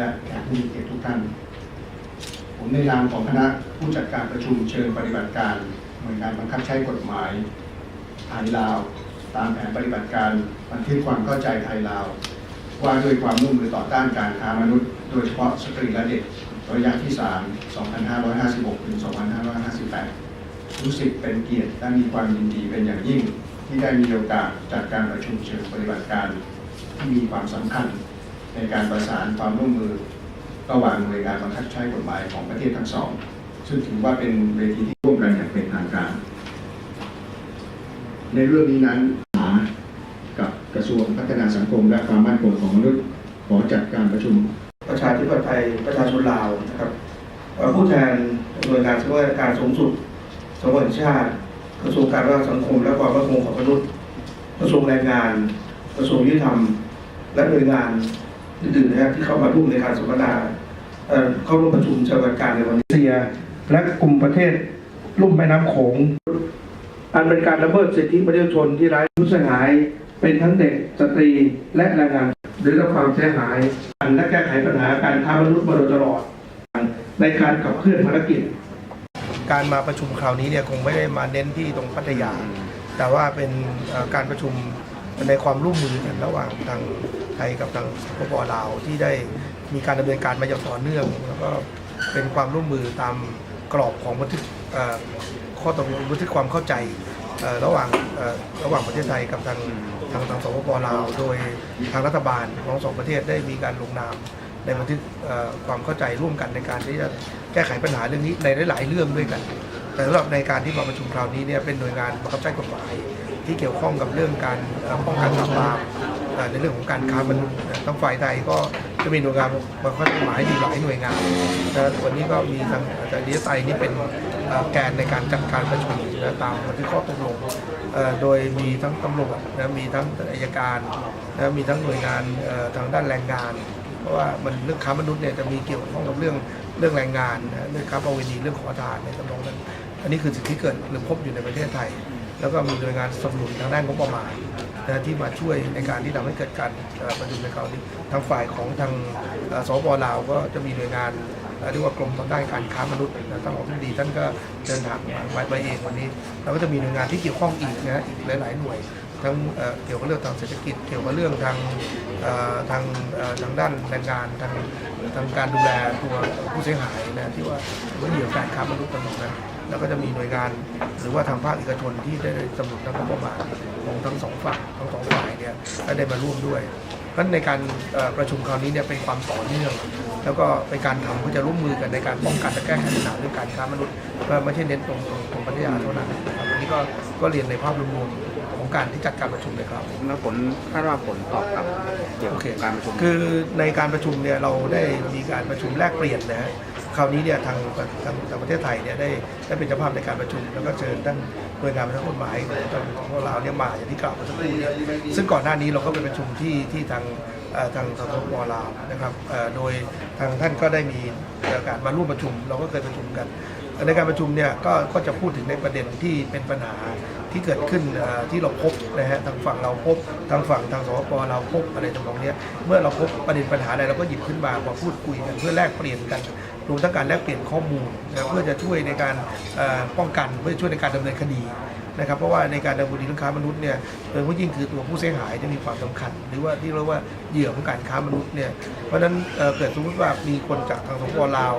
และแขกผู้มีเกียรติทุกท่าน ผมในนามของคณะผู้จัดการประชุมเชิงปฏิบัติการหน่วยงานบังคับใช้กฎหมายไทยลาว ตามแผนปฏิบัติการบันทึกความเข้าใจไทยลาว ว่าด้วยความร่วมมือต่อต้านการค้ามนุษย์ โดยเฉพาะสตรีและเด็กระยะที่ 3 2556 ถึง 2558 รู้สึกเป็นเกียรติและมีความยินดีเป็นอย่างยิ่ง ที่ได้มีโอกาสจัดการประชุมเชิงปฏิบัติการ ที่มีความสำคัญ ในการประสานความร่วมมือระหว่างหน่วยงานบังคับใช้กฎหมายของประเทศทั้งสอง ซึ่งถือว่าเป็นเวทีที่ร่วมกันอย่างเป็นทางการ ในเรื่องนี้นั้นหากับกระทรวงพัฒนาสังคมและความมั่นคงของมนุษย์ขอจัดการประชุม ประชาธิปไตยประชาชนลาวนะครับผู้แทนหน่วยงานราชการสูงสุดสงวนชาติ กระทรวงการพัฒนาสังคม และความมั่นคงของมนุษย์ กระทรวงแรงงาน กระทรวงยุติธรรม และหน่วยงาน อื่นๆนะครับที่เข้ามาร่วมในการสัมมนาเอ่อเข้าร่วมประชุมเชิงปฏิบัติการในวันนี้เซีย และกลุ่มประเทศลุ่มแม่น้ำโขง อันเป็นการละเมิดสิทธิมนุษยชนที่ไร้ผู้เสียหาย เป็นทั้งเด็กสตรีและแรงงานหรือรับความเสียหายและแก้ไขปัญหาการค้ามนุษย์มาโดยตลอด ในการขับเคลื่อนภารกิจ การมาประชุมคราวนี้เนี่ยคงไม่ได้มาเน้นที่ตรงพัทยา แต่ว่าเป็นเอ่อการประชุม ในความร่วมมือกันระหว่างทางไทยกับทางสปปลาวที่ได้มีการดำเนินการมาอย่างต่อเนื่อง แล้วก็เป็นความร่วมมือตามกรอบของบันทึกข้อตกลงบันทึกความเข้าใจระหว่างระหว่างประเทศไทยกับทางทางทางสปปลาวโดยทางรัฐบาลของสองประเทศได้มีการลงนามในบันทึกความเข้าใจร่วมกันในการที่จะแก้ไขปัญหาเรื่องนี้ในหลาย ๆ เรื่องด้วยกัน แต่สำหรับในการที่มาประชุมคราวนี้เนี่ยเป็นหน่วยงานบังคับใช้กฎหมาย ที่เกี่ยวข้องกับเรื่องการป้องกันปราบปรามในเรื่องของการค้ามนุษย์นะทั้งฝ่ายไทยก็จะมีหน่วยงานบังคับใช้กฎหมายมีหลายหน่วยงานนะวันนี้ก็มีทางอาจารย์ดีไซนี่เป็นแกนในการจัดการประชุมนะตามบันทึกข้อตกลงโดยมีทั้งตำรวจนะมีทั้งอัยการนะมีทั้งหน่วยงานทางด้านแรงงาน เพราะว่ามันเรื่องค้ามนุษย์เนี่ยจะมีเกี่ยวข้องกับเรื่องเรื่องแรงงานนะเรื่องค้าประเวณีเรื่องขอทานในตำนองนั้นอันนี้คือสิ่งที่เกิดหรือพบอยู่ในประเทศไทย แล้วก็มีหน่วยงานสนับสนุนทางด้านงบประมาณนะที่มาช่วยในการที่ทำให้เกิดการประชุมในคราวนี้ทางฝ่ายของทางสปลาวก็จะมีหน่วยงานเรียกว่ากรมต่อต้านการค้ามนุษย์นะท่านอธิบดีท่านก็เดินทางมาไปเองวันนี้แล้วก็จะมีหน่วยงานที่เกี่ยวข้องอีกนะอีกหลาย ๆ หน่วยทั้งเกี่ยวกับเรื่องทางเศรษฐกิจ เกี่ยวกับเรื่องทางทางทางด้านแรงงานทางทางการดูแลตัวผู้เสียหายนะที่ว่าว่าเหยื่อการค้ามนุษย์ต่างๆนะ แล้วก็จะมีหน่วยงาน หรือว่าทางภาคเอกชนที่ได้สนับสนุนทางงบประมาณของทั้งสองฝ่ายทั้งสองฝ่ายเนี่ยก็ได้มาร่วมด้วยเพราะฉะนั้นในการเอ่อประชุมคราวนี้เนี่ยเป็นความต่อเนื่อง แล้วก็เป็นการทำเพื่อจะร่วมมือกันในการป้องกันและแก้ไขปัญหาเรื่องการค้ามนุษย์ว่าไม่ใช่เน้นตรงตรงตรงพัทยาเท่านั้นนะครับวันนี้ก็ก็เรียนในภาพรวมๆของการที่จัดการประชุมเลยครับแล้วผลคาดว่าผลตอบกลับเกี่ยวโอกับเคการประชุมคือในการประชุมเนี่ยเราได้มีการประชุมแลกเปลี่ยนนะฮะ คราวนี้เนี่ยทางทางทางประเทศไทยเนี่ยได้ได้เป็นเจ้าภาพในการประชุม แล้วก็เชิญท่านหน่วยงานทางกฎหมายของทางของเราเนี่ยมาอย่างที่กล่าวมาสักครู่เนี่ยซึ่งก่อนหน้านี้เราก็ไปประชุมที่ที่ทางทางสสปลาวนะครับโดยทางท่านก็ได้มีโอกาสมาร่วมประชุม เราก็เคยประชุมกัน ในการประชุมเนี่ยก็ก็จะพูดถึงในประเด็นที่เป็นปัญหาที่เกิดขึ้นที่เราพบนะฮะทางฝั่งเราพบทางฝั่งทางสปปเราพบอะไรตรงนี้ยเมื่อเราพบประเด็นปัญหาอะไรเราก็หยิบขึ้นมามาพูดคุยกันเพื่อแลกเปลี่ยนกัน รวมทั้งการแลกเปลี่ยนข้อมูลนะเพื่อจะช่วยในการป้องกันเพื่อช่วยในการดำเนินคดีนะครับเพราะว่าในการดำเนินคดีเรื่องค้ามนุษย์เนี่ยโดยเฉพาะยิ่งคือตัวผู้เสียหายจะมีความสำคัญ หรือว่าที่เรียกว่าเหยื่อของการค้ามนุษย์เนี่ยเพราะฉะนั้นเเกิดสมมติว่ามีคนจากทางสปปลาว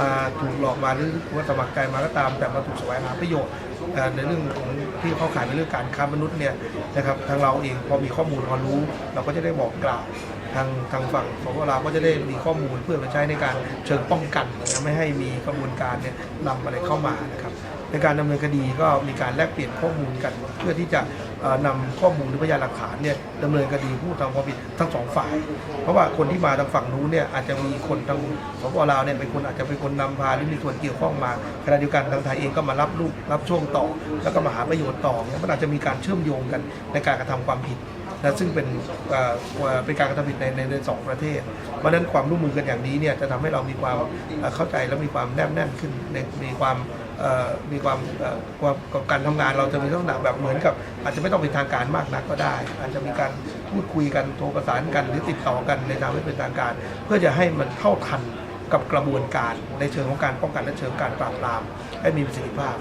มาถูกหลอกมาหรือว่าสมัครใจมาก็ตาม แต่มาถูกสวงหาประโยชน์ในเรื่องของที่เขาขายในเรื่องการค้ามนุษย์เนี่ยนะครับทางเราเองพอมีข้อมูลพอรู้ เราก็จะได้บอกกล่าว ทางทางฝั่งของเราก็จะได้มีข้อมูลเพื่อไปใช้ในการเชิงป้องกันนะไม่ให้มีกระบวนการเนี่ยนำอะไรเข้ามานะครับในการดำเนินคดีก็มีการแลกเปลี่ยนข้อมูลกัน เพื่อที่จะเอ่อนำข้อมูลหรือพยานหลักฐานเนี่ยดำเนินคดีผู้ทำความผิดทั้งสองฝ่าย เพราะว่าคนที่มาทางฝั่งนู้นเนี่ยอาจจะมีคนทางสปลาวเนี่ยเป็นคนอาจจะเป็นคนนำพาหรือมีส่วนเกี่ยวข้องมาขณะเดียวกันทางไทยเองก็มารับลูกรับช่วงต่อ แล้วก็มาหาประโยชน์ต่อเนี่ยมันอาจจะมีการเชื่อมโยงกันในการกระทำความผิด นะซึ่งเป็นเป็นการกระทำผิดในในสองประเทศ เพราะนั้นความร่วมมือกันอย่างนี้เนี่ยจะทำให้เรามีความเข้าใจและมีความแนบแน่นขึ้นในมีความมีความความการทำงานเราจะมีลักษณะแบบเหมือนกับ อาจจะไม่ต้องเป็นทางการมากนักก็ได้ อาจจะมีการพูดคุยกันโทรประสานกันหรือติดต่อกันในทางไม่เป็นทางการ เพื่อจะให้มันเท่าทันกับกระบวนการในเชิงของการป้องกันและเชิงการปราบปรามให้มีประสิทธิภาพ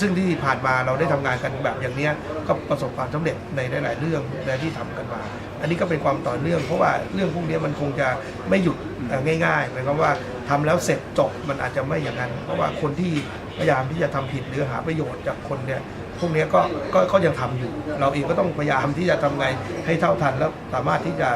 ซึ่งที่ผ่านมาเราได้ทำงานกันแบบอย่างนี้ก็ประสบความสำเร็จในหลาย ๆ เรื่องในที่ทำกันมา อันนี้ก็เป็นความต่อเนื่อง เพราะว่าเรื่องพวกนี้มันคงจะไม่หยุดง่ายๆหมายความว่าทำแล้วเสร็จจบมันอาจจะไม่อย่างนั้น เพราะว่าคนที่พยายามที่จะทำผิดหรือหาประโยชน์จากคนเนี่ยพวกนี้ก็ก็ก็ยังทำอยู่ เราเองก็ต้องพยายามที่จะทำไงให้เท่าทันแล้วสามารถที่จะ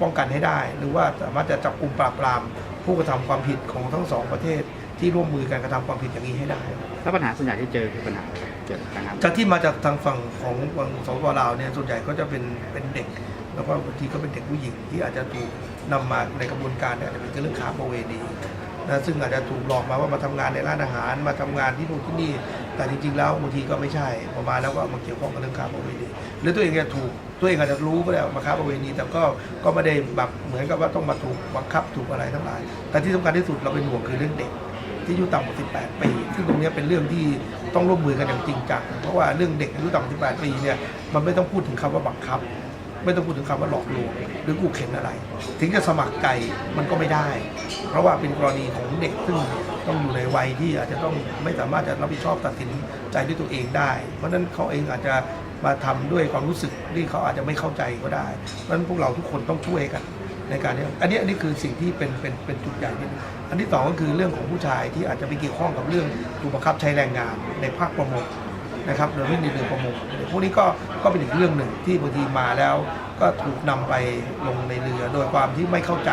ป้องกันให้ได้ หรือว่าสามารถจะจับกลุ่มปราบปรามผู้กระทำความผิดของทั้งสองประเทศ ที่ร่วมมือกันกระทำความผิดอย่างนี้ให้ได้ แล้วปัญหาส่วนใหญ่ที่เจอคือปัญหาอะไรเกี่ยวกับการงานจากที่มาจากทางฝั่งของฝั่งสปปลาวเนี่ยส่วนใหญ่ก็จะเป็นเป็นเด็ก แล้วก็บางทีก็เป็นเด็กผู้หญิงที่อาจจะถูกนำมาในกระบวนการเนี่ยอาจจะเป็นเรื่องค้าประเวณีนะซึ่งอาจจะถูกหลอกมาว่ามาทำงานในร้านอาหารมาทำงานที่นู่นที่นี่ แต่จริงๆแล้วบางทีก็ไม่ใช่พอมาแล้วก็มาเกี่ยวข้องกับเรื่องค้าประเวณีหรือตัวเองจะถูกตัวเองอาจจะรู้ก็ได้ว่ามาค้าประเวณีแต่ก็ก็ไม่ได้แบบเหมือนกับว่าต้องมาถูกบังคับถูกอะไรทั้งหลายแต่ที่สำคัญที่สุดเราเป็นห่วงคือเรื่องเด็ก ที่อายุต่ำกว่า 18 ปี ซึ่งตรงนี้เป็นเรื่องที่ต้องร่วมมือกันอย่างจริงจัง เพราะว่าเรื่องเด็กอายุต่ำกว่า 18 ปีเนี่ย มันไม่ต้องพูดถึงคำว่าบังคับ ไม่ต้องพูดถึงคำว่าหลอกลวง หรือกูเข็นอะไร ถึงจะสมัครใจมันก็ไม่ได้ เพราะว่าเป็นกรณีของเด็กซึ่งต้องอยู่ในวัยที่อาจจะต้องไม่สามารถจะรับผิดชอบตัดสินใจด้วยตัวเองได้ เพราะนั้นเขาเองอาจจะมาทำด้วยความรู้สึกที่เขาอาจจะไม่เข้าใจก็ได้ เพราะนั้นพวกเราทุกคนต้องช่วยกัน ในการนี้อันนี้อันนี้คือสิ่งที่เป็นเป็นเป็นจุดใหญ่นิดนึงอันที่สองก็คือเรื่องของผู้ชายที่อาจจะไปเกี่ยวข้องกับเรื่องถูกบังคับใช้แรงงานในภาคประมงนะครับโดยไม่มีเรือประมงพวกนี้ก็ก็เป็นอีกเรื่องหนึ่งที่บางทีมาแล้ว ก็ถูกนำไปลงในเรือ โดยความที่ไม่เข้าใจ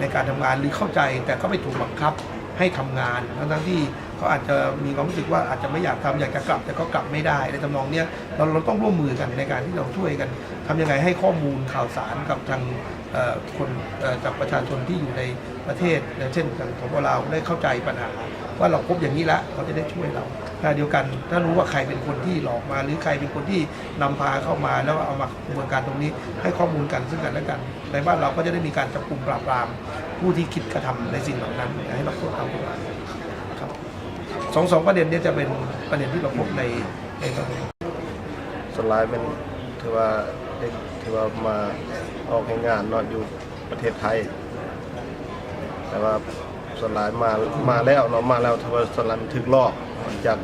ในการทำงานหรือเข้าใจ แต่ก็ไปถูกบังคับให้ทำงานทั้งที่เขาอาจจะมีความรู้สึกว่าอาจจะไม่อยากทำอยากจะกลับ แต่ก็กลับไม่ได้ในทำนองเนี้ยเราเราต้องร่วมมือกันในการที่เราช่วยกันทำยังไงให้ข้อมูลข่าวสารกับทาง คนจากประชาชนที่อยู่ในประเทศอย่างเช่นทางของเราได้เข้าใจปัญหา ว่าเราพบอย่างนี้ล้วเขาจะได้ช่วยเราขณะเดียวกันถ้ารู้ว่าใครเป็นคนที่หลอกมา หรือใครเป็นคนที่นำพาเข้ามาแล้วเอามากระบวนการตรงนี้ ให้ข้อมูลกันซึ่งกันและกัน ในบ้านเราก็จะได้มีการจับกลุ่มปราบปราม ผู้ที่คิดกระทำในสิ่งเหล่านั้นให้เราโทษทำกฎหมายครับสองสองประเด็นนี้จะเป็นประเด็นที่เราพบในในตอนนี้ส่วนหลายเป็นถือว่า เด็กถือว่ามาออกให้งานเนอนอยู่ประเทศไทย แต่ว่าสลายมามาแล้วเนาะมาแล้วถือว่าสลายถึกลอกจาก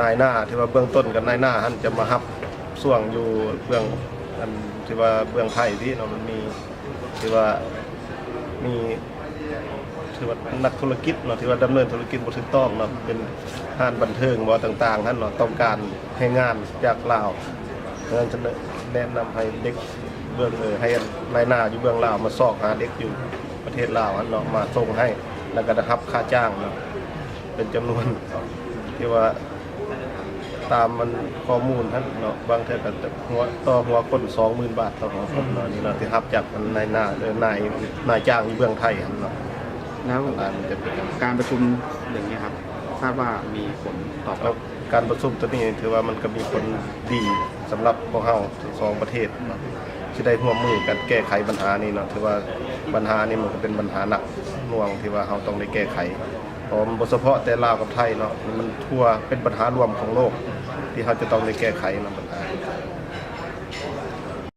นายหน้าที่ว่าเบื้องต้นกับนายหน้าท่านจะมาฮับส่วงอยู่เบื้องอันที่ว่าเบื้องไทยที่เนาะมันมีที่ว่ามีถือว่านักธุรกิจเนาะถือว่าดำเนินธุรกิจบ่ถูกต้องเนาะเป็นห้านบันเทิงบ่ต่างๆท่านเนาะต้องการให้งานจากลาว เพราะฉะนั้นจะแนะนำให้เด็กเบื้องเออให้นายหน้าอยู่เบื้องลาวมาสอกหาเด็กอยู่ประเทศลาวอันเนาะมาส่งให้แล้วก็ได้รับค่าจ้างเนาะเป็นจำนวนที่ว่าตามมันข้อมูลท่านเนาะบางเทื่อก็จะหัวต่อหัวคน20,000บาทต่อหัวคนเนาะนี่เนาะที่รับจากนายหน้าเออนายนายจ้างอยู่เบื้องไทยอันเนาะแล้วร้านมันจะเป็นอย่างนั้นการประชุมอย่างนี้ยครับคาดว่ามีผลตอบแล้ว การประชุมตัวนี้ถือว่ามันก็มีผลดีสำหรับพวกเราทั้งสองประเทศที่ได้ร่วมมือกันแก้ไขปัญหานี้เนาะถือว่าปัญหานี้มันก็เป็นปัญหาหนักหน่วงที่ว่าเราต้องได้แก้ไขเพราะมันบ่เฉพาะแต่ลาวกับไทยเนาะมันทั่วเป็นปัญหารวมของโลก ที่เราจะต้องได้แก้ไขเนาะ